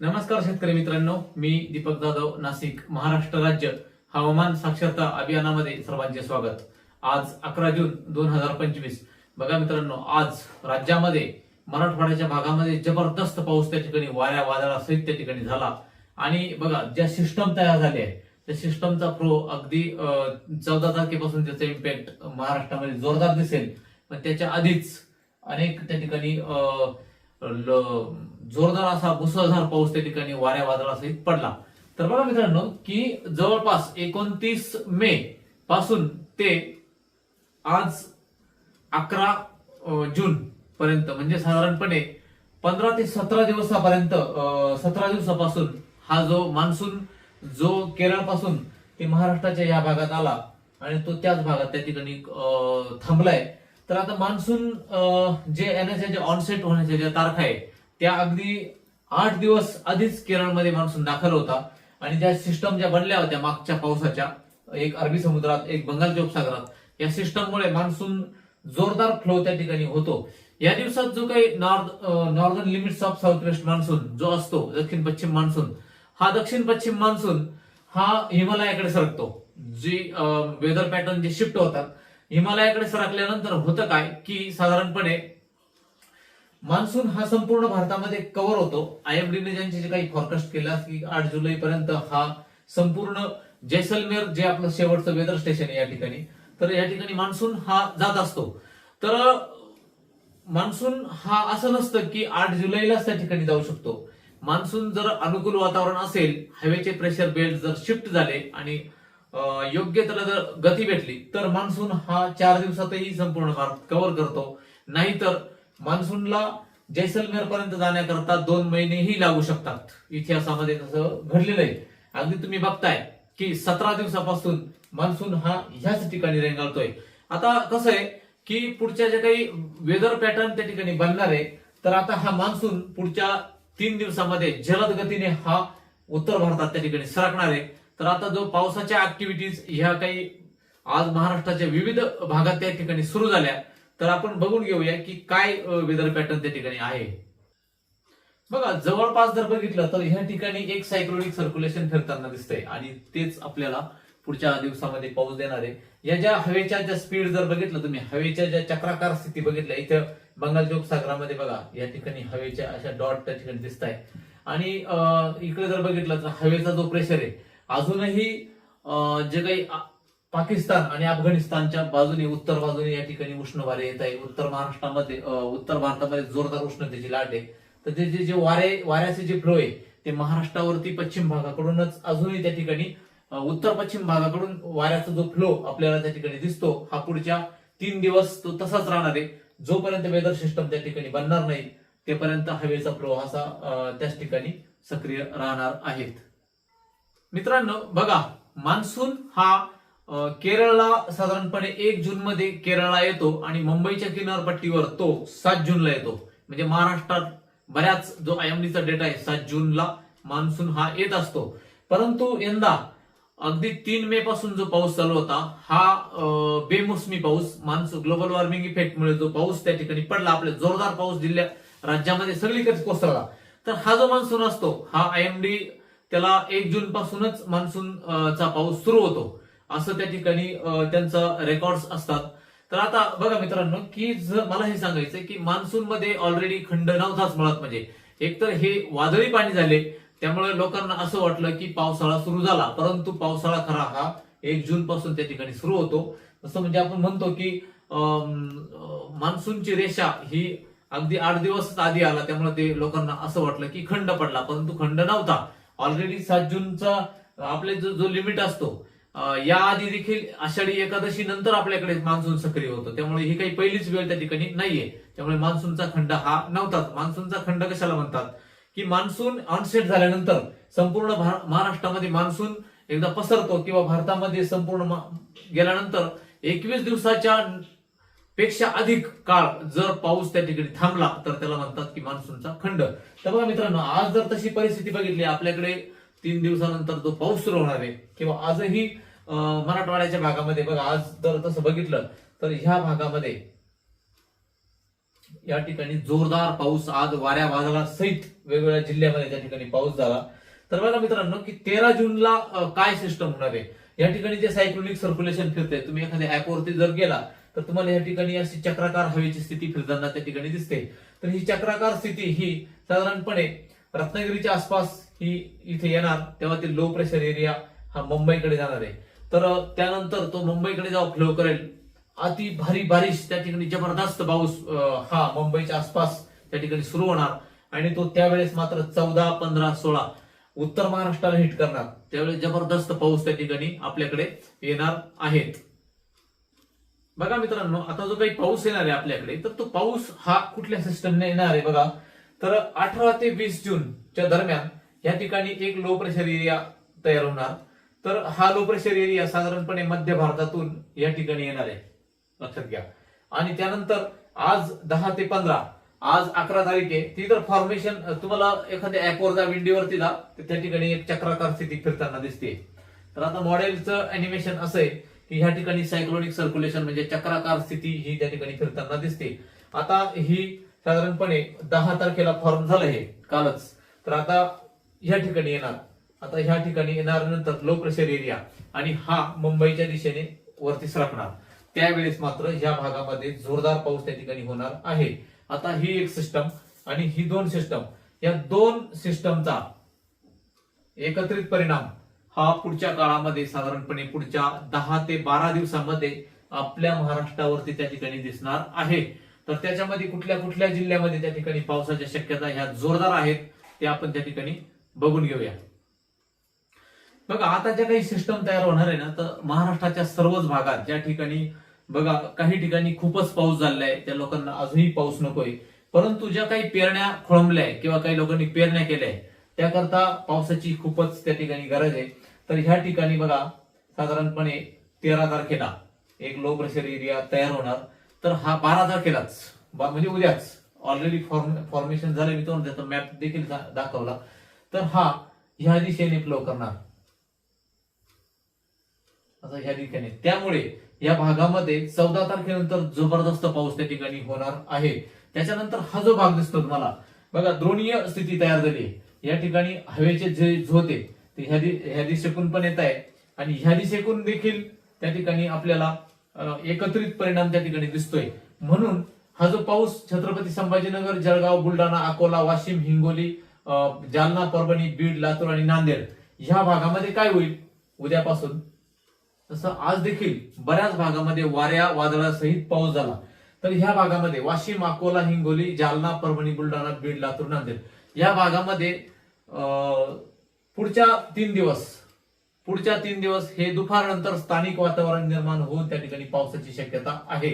नमस्कार शेतकरी मित्रांनो मी दीपक जाधव नाशिक महाराष्ट्र राज्य हवामान साक्षरता अभियानामध्ये सर्वांचे स्वागत. आज अकरा जून दोन हजार पंचवीस. बघा मित्रांनो आज राज्यामध्ये मराठवाड्याच्या भागामध्ये जबरदस्त पाऊस त्या ठिकाणी वाऱ्या वादळासहित त्या ठिकाणी झाला. आणि बघा ज्या सिस्टम तयार झाले आहे त्या सिस्टमचा प्रो अगदी चौदा तारखेपासून त्याचा इम्पॅक्ट महाराष्ट्रामध्ये जोरदार दिसेल. पण त्याच्या आधीच अनेक त्या ठिकाणी अं, जोरदार असा मुसळधार पाऊस त्या ठिकाणी वाऱ्या वादळासहित पडला. तर बघा मित्रांनो की जवळपास एकोणतीस मे पासून ते आज अकरा जून पर्यंत म्हणजे साधारणपणे पंधरा ते सतरा दिवसापर्यंत सतरा दिवसापासून हा जो मान्सून जो केरळपासून ते महाराष्ट्राच्या या भागात आला आणि तो त्याच भागात त्या ठिकाणी थांबलाय. तर आता मान्सून अं, जे येण्याच्या जे ऑनसेट होण्याच्या ज्या तारखा आहे त्या अगदी आठ दिवस आधीच केरळमध्ये मान्सून दाखल होता. आणि ज्या सिस्टम ज्या बनल्या होत्या मागच्या पावसाच्या एक अरबी समुद्रात एक बंगालच्या उपसागरात या सिस्टममुळे मान्सून जोरदार फ्लो त्या ठिकाणी होतो. या दिवसात जो काही north northern limits of south west monsoon जो असतो दक्षिण पश्चिम मान्सून हा दक्षिण पश्चिम मान्सून हा हिमालयाकडे सरकतो. जी वेदर पॅटर्न जे शिफ्ट होतात हिमालयाकडे सरकल्यानंतर होतं काय की साधारणपणे मान्सून हा संपूर्ण भारतामध्ये कव्हर होतो. आयएमडीने ज्यांचे जे काही फॉरकास्ट केलं की आठ जुलै पर्यंत हा संपूर्ण जैसलमेर जे आपलं शेवटचं वेदर स्टेशन आहे या ठिकाणी तर या ठिकाणी मान्सून हा जात असतो. तर मान्सून हा असं नसतं की आठ जुलैलाच त्या ठिकाणी जाऊ शकतो. मान्सून जर अनुकूल वातावरण असेल हवेचे प्रेशर बेल्ट जर शिफ्ट झाले आणि योग्य त्याला जर गती भेटली तर मान्सून हा चार दिवसातही संपूर्ण भारत कव्हर करतो. नाहीतर मान्सूनला जैसलमेर पर्यंत जाण्याकरता दोन महिनेही लागू शकतात. इतिहासामध्ये तसं घडलेलं आहे. अगदी तुम्ही बघताय की सतरा दिवसापासून मान्सून हा ह्याच ठिकाणी रेंगाळतोय. आता कसं आहे की पुढच्या जे काही वेदर पॅटर्न त्या ठिकाणी बनणार आहे तर आता हा मान्सून पुढच्या तीन दिवसामध्ये जलद गतीने हा उत्तर भारतात त्या ठिकाणी सरकणार आहे. तर आता जो पावसाच्या ऍक्टिव्हिटीज ह्या काही आज महाराष्ट्राच्या विविध भागात त्या ठिकाणी सुरू झाल्या. तर आपण बघून घेऊया की काय वेदर पॅटर्न त्या ठिकाणी आहे. बघा जवळपास जर बघितलं तर ह्या ठिकाणी एक सायक्लोनिक सर्क्युलेशन फिरताना दिसतंय. आणि तेच आपल्याला पुढच्या दिवसामध्ये पाऊस देणार आहे. या ज्या हवेच्या ज्या स्पीड जर बघितलं तुम्ही हवेच्या ज्या चक्राकार स्थिती बघितल्या इथं बंगालच्या उपसागरामध्ये बघा या ठिकाणी हवेच्या अशा डॉट त्या ठिकाणी दिसत आहे आणि इकडे जर बघितलं तर हवेचा जो प्रेशर आहे अजूनही अं, जे काही पाकिस्तान आणि अफगाणिस्तानच्या बाजूने उत्तर बाजूने या ठिकाणी उष्ण वारे येत आहे. उत्तर महाराष्ट्रामध्ये उत्तर भारतामध्ये जोरदार उष्णतेची लाट आहे. तर ते जे जे वारे वाऱ्याचे जे फ्लो आहे ते महाराष्ट्रावरती पश्चिम भागाकडूनच अजूनही त्या ठिकाणी उत्तर पश्चिम भागाकडून वाऱ्याचा जो फ्लो आपल्याला त्या ठिकाणी दिसतो हा पुढच्या तीन दिवस तो तसाच राहणार आहे. जोपर्यंत वेदर सिस्टम त्या ठिकाणी बनणार नाही तेपर्यंत हवेचा फ्लो असा त्याच ठिकाणी सक्रिय राहणार आहेत. मित्रांनो बघा मान्सून हा केरळला साधारणपणे एक जून मध्ये केरळला येतो आणि मुंबईच्या किनारपट्टीवर तो सात जूनला येतो. म्हणजे महाराष्ट्रात बऱ्याच जो आयएमडीचा डेटा आहे सात जूनला मान्सून हा येत असतो. परंतु यंदा अगदी तीन मे पासून जो पाऊस चालू होता हा बेमोसमी पाऊस मान्सून ग्लोबल वॉर्मिंग इफेक्टमुळे जो पाऊस त्या ठिकाणी पडला आपल्या जोरदार पाऊस जिल्ह्या राज्यामध्ये सगळीकडे कोसळला. तर हा जो मान्सून असतो हा आयएमडी त्याला एक जून पासूनच मान्सून चा पाऊस सुरू होतो. असं त्या ठिकाणी त्यांचा रेकॉर्ड्स असतात. तर आता बघा मित्रांनो की जर मला हे सांगायचं की मान्सून मध्ये ऑलरेडी खंड नव्हताच मुळात म्हणजे. एकतर हे वादळी पाणी झाले त्यामुळे लोकांना असं वाटलं की पावसाळा सुरू झाला. परंतु पावसाळा खरा हा एक जून पासून त्या ठिकाणी सुरू होतो. जसं म्हणजे आपण म्हणतो की मान्सूनची रेषा ही अगदी आठ दिवस आधी आला त्यामुळे ते लोकांना असं वाटलं की खंड पडला. परंतु खंड नव्हता. ऑलरेडी सात जूनचा आपले जो जो लिमिट असतो या आधी देखील आषाढी एकादशी नंतर आपल्याकडे मान्सून सक्रिय होतो. त्यामुळे ही काही पहिलीच वेळ त्या ठिकाणी नाहीये. त्यामुळे मान्सूनचा खंड हा नव्हताच मान्सूनचा खंड कशाला म्हणतात? की मान्सून ऑनसेट झाल्यानंतर संपूर्ण महाराष्ट्रामध्ये मान्सून एकदा पसरतो किंवा भारतामध्ये संपूर्ण गेल्यानंतर एकवीस दिवसाच्या पेक्षा अधिक काळ जर पाऊस त्या ठिकाणी थांबला तर त्याला म्हणतात की मान्सूनचा खंड. तर बघा मित्रांनो आज जर तशी परिस्थिती बघितली आपल्याकडे तीन दिवसानंतर जो पाऊस सुरू होणार आहे किंवा आजही मराठवाड्याच्या भागामध्ये बघा आज जर तसं बघितलं तर ह्या भागामध्ये या ठिकाणी जोरदार पाऊस आज वाऱ्या वादळा सहित वेगवेगळ्या जिल्ह्यामध्ये त्या ठिकाणी पाऊस झाला. तर बघा मित्रांनो की तेरा जूनला काय सिस्टम होणार आहे? या ठिकाणी जे सायक्लोनिक सर्क्युलेशन फिरते तुम्ही एखाद्या ऍपवरती जर गेला तर तुम्हाला या ठिकाणी अशी चक्राकार हवेची स्थिती फिरताना त्या ठिकाणी दिसते. तर ही चक्राकार स्थिती ही साधारणपणे रत्नागिरीच्या आसपास ही इथे येणार तेव्हा ते लो प्रेशर एरिया हा मुंबईकडे जाणार आहे. तर त्यानंतर तो मुंबईकडे जेव्हा फ्लो करेल. अति भारी बारिश त्या ठिकाणी जबरदस्त पाऊस हा मुंबईच्या आसपास त्या ठिकाणी सुरू होणार. आणि तो त्यावेळेस मात्र चौदा पंधरा सोळा उत्तर महाराष्ट्राला हिट करणार. त्यावेळेस जबरदस्त पाऊस त्या ठिकाणी आपल्याकडे येणार आहेत. बघा मित्रांनो आता जो काही पाऊस येणार आहे आपल्याकडे तर तो पाऊस हा कुठल्या सिस्टमने येणार आहे बघा. तर अठरा ते वीस जूनच्या दरम्यान या ठिकाणी एक लो प्रेशर एरिया तयार होणार. तर हा लो प्रेशर एरिया साधारणपणे मध्य भारतातून या ठिकाणी येणार आहे. लक्षात घ्या. आणि त्यानंतर आज दहा ते पंधरा आज अकरा तारीख आहे ती तर फॉर्मेशन तुम्हाला एखाद्या ऍपवर जा विंडीवरती जा त्या ठिकाणी एक चक्राकार स्थिती फिरताना दिसते. तर आता मॉडेलचं अॅनिमेशन असं आहे की ह्या ठिकाणी सायक्लोनिक सर्क्युलेशन म्हणजे चक्राकार स्थिती ही त्या ठिकाणी फिरताना दिसते. आता ही साधारणपणे दहा तारखेला फॉर्म झालं हे कालच. तर आता ह्या ठिकाणी येणार. आता ह्या ठिकाणी येणार नंतर लो प्रेशर एरिया आणि हा मुंबईच्या दिशेने वरती सरकणार त्यावेळेस मात्र ह्या भागामध्ये जोरदार पाऊस त्या ठिकाणी होणार आहे. आता ही एक सिस्टम आणि ही दोन सिस्टम या दोन सिस्टमचा एकत्रित परिणाम हा पुढच्या काळामध्ये साधारणपणे पुढच्या दहा ते बारा दिवसामध्ये आपल्या महाराष्ट्रावरती त्या ठिकाणी दिसणार आहे. तर त्याच्यामध्ये कुठल्या कुठल्या जिल्ह्यामध्ये त्या ठिकाणी पावसाच्या शक्यता ह्या जोरदार आहेत ते आपण त्या ठिकाणी बघून घेऊया. बघा आता ज्या काही सिस्टम तयार होणार आहे ना तर महाराष्ट्राच्या सर्वच भागात ज्या ठिकाणी बघा काही ठिकाणी खूपच पाऊस झालेला आहे त्या लोकांना अजूनही पाऊस नकोय. परंतु ज्या काही पेरण्या खोळंबल्या आहे किंवा काही लोकांनी पेरण्या केल्या त्याकरता पावसाची खूपच त्या ठिकाणी गरज आहे. तर ह्या ठिकाणी बघा साधारणपणे तेरा तारखेला एक लो प्रेशर एरिया तयार होणार. तर हा बारा तारखेलाच म्हणजे उद्याच ऑलरेडी फॉर्म फॉर्मेशन झालं मी तुम्हाला त्याचा मॅप देखील दाखवला. तर हा ह्या दिशेने फ्लो करणार. असं ह्या दिशेने. त्यामुळे या भागामध्ये चौदा तारखेनंतर जबरदस्त पाऊस त्या ठिकाणी होणार आहे. त्याच्यानंतर हा जो भाग दिसतो तुम्हाला बघा द्रोणीय स्थिती तयार झाली या ठिकाणी हवेचे जे झोते ते ह्या दि- ह्या दिशेकून पण येत आहे. आणि ह्या दिशेकून देखील त्या ठिकाणी आपल्याला एकत्रित परिणाम त्या ठिकाणी दिसतोय. म्हणून हा जो पाऊस छत्रपती संभाजीनगर जळगाव बुलढाणा अकोला वाशिम हिंगोली जालना परभणी बीड लातूर आणि नांदेड ह्या भागामध्ये काय होईल? उद्यापासून तसं आज देखील बऱ्याच भागामध्ये वाऱ्या वादळासहित पाऊस झाला. तर ह्या भागामध्ये वाशिम अकोला हिंगोली जालना परभणी बुलढाणा बीड लातूर नांदेड या भागामध्ये पुढच्या तीन दिवस पुढच्या तीन दिवस हे दुपारनंतर स्थानिक वातावरण निर्माण होऊन त्या ठिकाणी पावसाची शक्यता आहे.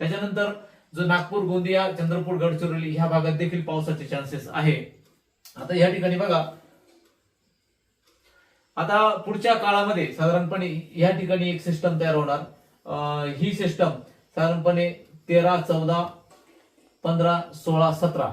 त्याच्यानंतर जो नागपूर गोंदिया चंद्रपूर गडचिरोली ह्या भागात देखील पावसाचे चान्सेस आहे. आता या ठिकाणी बघा. आता पुढच्या काळामध्ये साधारणपणे या ठिकाणी एक सिस्टम तयार होणार. ही सिस्टम साधारणपणे तेरा चौदा पंधरा सोळा सतरा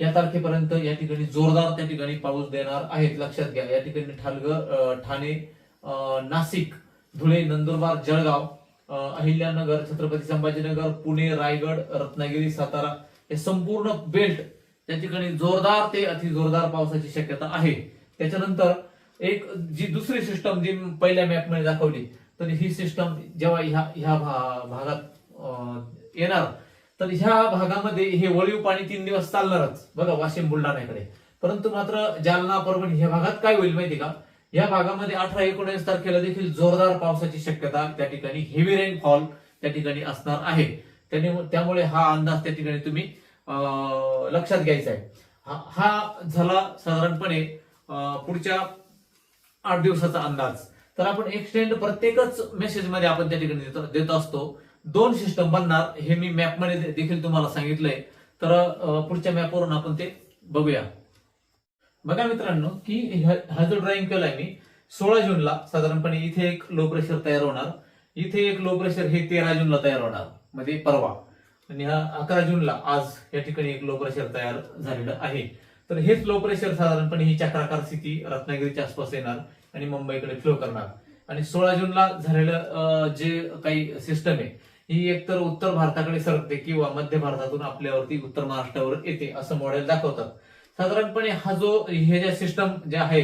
या तारखेपर्यंत या ठिकाणी जोरदार त्या ठिकाणी पाऊस देणार आहेत. लक्षात घ्या या ठिकाणी ठालघर ठाणे नाशिक धुळे नंदुरबार जळगाव अहिल्यानगर छत्रपती संभाजीनगर पुणे रायगड रत्नागिरी सातारा हे संपूर्ण बेल्ट त्या ठिकाणी जोरदार ते अति जोरदार पावसाची शक्यता आहे. त्याच्यानंतर एक जी दुसरी सिस्टम जी पहिल्या मॅपमध्ये दाखवली तर ही सिस्टम जेव्हा ह्या ह्या भा- भागात येणार तर ह्या भागामध्ये हे वळीव पाणी तीन दिवस चालणारच. बघा वाशिम बुलढाण्याकडे परंतु मात्र जालना परभणी ह्या भागात काय होईल माहिती का? या भागामध्ये अठरा एकोणीस तारखेला देखील जोरदार पावसाची शक्यता त्या ठिकाणी हेवी रेनफॉल त्या ठिकाणी असणार आहे. त्याने त्यामुळे हा अंदाज त्या ठिकाणी तुम्ही लक्षात घ्यायचा आहे. हा हा झाला साधारणपणे पुढच्या आठ दिवसाचा अंदाज. तर आपण एक्सटेंड प्रत्येकच मेसेजमध्ये आपण त्या ठिकाणी देत असतो. दोन सिस्टम बनणार हे मी मॅपमध्ये देखील तुम्हाला सांगितलंय. तर पुढच्या मॅपवरून आपण ते बघूया. बघा मित्रांनो की हा जो ड्रॉइंग केलाय मी सोळा जूनला साधारणपणे इथे एक लो प्रेशर तयार होणार. इथे एक लो प्रेशर हे तेरा जूनला तयार होणार म्हणजे परवा. आणि हा अकरा जूनला आज या ठिकाणी एक लो प्रेशर तयार झालेलं आहे. तर हेच लो प्रेशर साधारणपणे ही चक्राकार स्थिती रत्नागिरीच्या आसपास येणार आणि मुंबईकडे फ्लो करणार. आणि सोळा जूनला झालेलं जे काही सिस्टम आहे ही एकतर उत्तर भारताकडे सरकते किंवा मध्य भारतातून आपल्यावरती उत्तर महाराष्ट्रावर येते असं मॉडेल दाखवतात. साधारणपणे हा जो हे ज्या सिस्टम जे आहे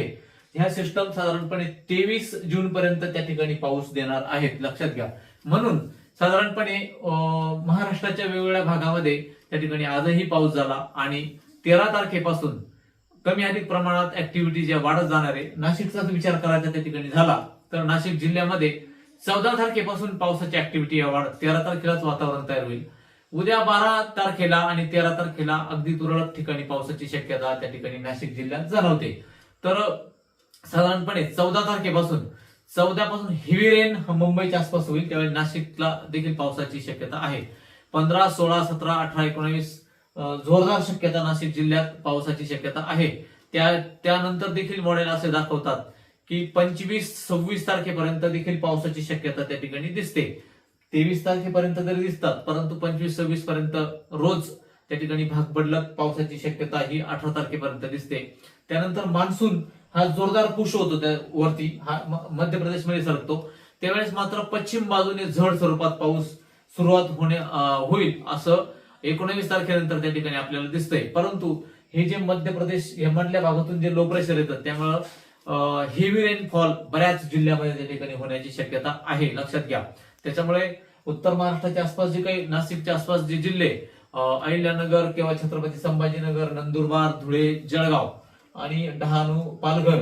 ह्या सिस्टम साधारणपणे तेवीस जून पर्यंत त्या ठिकाणी पाऊस देणार आहेत लक्षात घ्या. म्हणून साधारणपणे महाराष्ट्राच्या वेगवेगळ्या भागामध्ये त्या ठिकाणी आजही पाऊस झाला आणि तेरा तारखेपासून कमी अधिक प्रमाणात ऍक्टिव्हिटी ज्या वाढत जाणार आहे नाशिकचाच विचार करायचा त्या ठिकाणी झाला तर नाशिक जिल्ह्यामध्ये चौदा तारखेपासून पावसाची ऍक्टिव्हिटी वाढ तेरा तारखेलाच वातावरण तयार होईल. उद्या बारा तारखेला आणि तेरा तारखेला अगदी तुरळक ठिकाणी पावसाची शक्यता त्या ठिकाणी नाशिक जिल्ह्यात जाणवते. तर साधारणपणे चौदा तारखेपासून चौदा पासून हेवी रेन मुंबईच्या आसपास होईल. त्यावेळी नाशिकला देखील पावसाची शक्यता आहे. पंधरा सोळा सतरा अठरा एकोणावीस जोरदार शक्यता नाशिक जिल्ह्यात पावसाची शक्यता आहे. त्या त्यानंतर देखील मॉडेल असे दाखवतात. की पंचवीस सव्वीस तारखेपर्यंत देखील पावसाची शक्यता त्या ठिकाणी दिसते. तेवीस तारखेपर्यंत तरी दिसतात परंतु पंचवीस सव्वीस पर्यंत रोज त्या ठिकाणी भाग बदलत पावसाची शक्यता ही अठरा तारखेपर्यंत दिसते. त्यानंतर मान्सून हा जोरदार पुश होतो त्या वरती हा म- मध्य प्रदेशमध्ये सरकतो. त्यावेळेस मात्र पश्चिम बाजूने झड स्वरूपात पाऊस सुरुवात होणे होईल असं एकोणवीस तारखेनंतर त्या ठिकाणी आपल्याला दिसतंय. परंतु हे जे मध्य प्रदेश हेमंडल्या भागातून जे लो प्रेशर येतात त्यामुळं हेवी रेनफॉल बऱ्याच जिल्ह्यामध्ये त्या ठिकाणी होण्याची शक्यता आहे. लक्षात घ्या. त्याच्यामुळे उत्तर महाराष्ट्राच्या आसपास जे काही नाशिकच्या आसपास जे जिल्हे अहिल्यानगर किंवा छत्रपती संभाजीनगर नंदुरबार धुळे जळगाव आणि डहाणू पालघर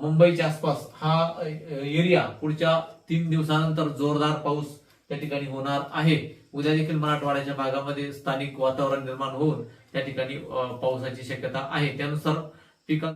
मुंबईच्या आसपास हा एरिया पुढच्या तीन दिवसानंतर जोरदार पाऊस त्या ठिकाणी होणार आहे. उद्या देखील मराठवाड्याच्या भागामध्ये स्थानिक वातावरण निर्माण होऊन त्या ठिकाणी पावसाची शक्यता आहे. त्यानुसार पिका